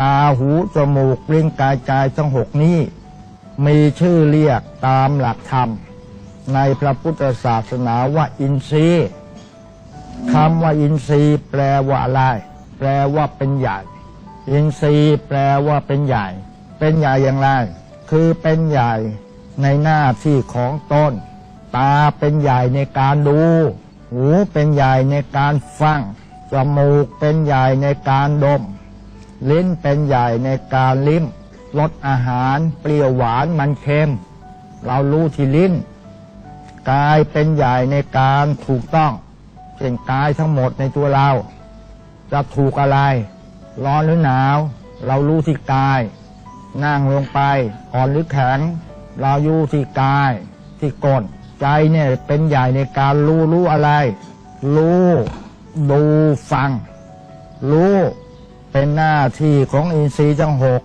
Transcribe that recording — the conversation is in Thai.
ตาหูจมูกลิ้นกายใจทั้งหกนี้ มีชื่อเรียกตามหลักธรรม ในพระพุทธศาสนาว่าอินทรีย์คำว่าอินทรีย์แปลว่าอะไร แปลว่าเป็นใหญ่ อินทรีย์แปลว่าเป็นใหญ่ เป็นใหญ่อย่างไร คือเป็นใหญ่ในหน้าที่ของตนตาเป็นใหญ่ในการดู หูเป็นใหญ่ในการฟัง จมูกเป็นใหญ่ในการดม ลิ้นเป็นใหญ่ในการลิ้มรสอาหารเปรี้ยวหวานมันเค็ม เรารู้ที่ลิ้น กายเป็นใหญ่ในการถูกต้องเช่นกายทั้งหมดในตัวเรา จะถูกอะไร ร้อนหรือหนาว เรารู้ที่กาย นั่งลงไปอ่อนหรือแข็ง เราอยู่ที่กายที่ก้นใจเนี่ยเป็นใหญ่ในการรู้รู้อะไร รู้ ดูฟัง รู้ เป็นหน้าที่ของอินทรีย์ทั้งหก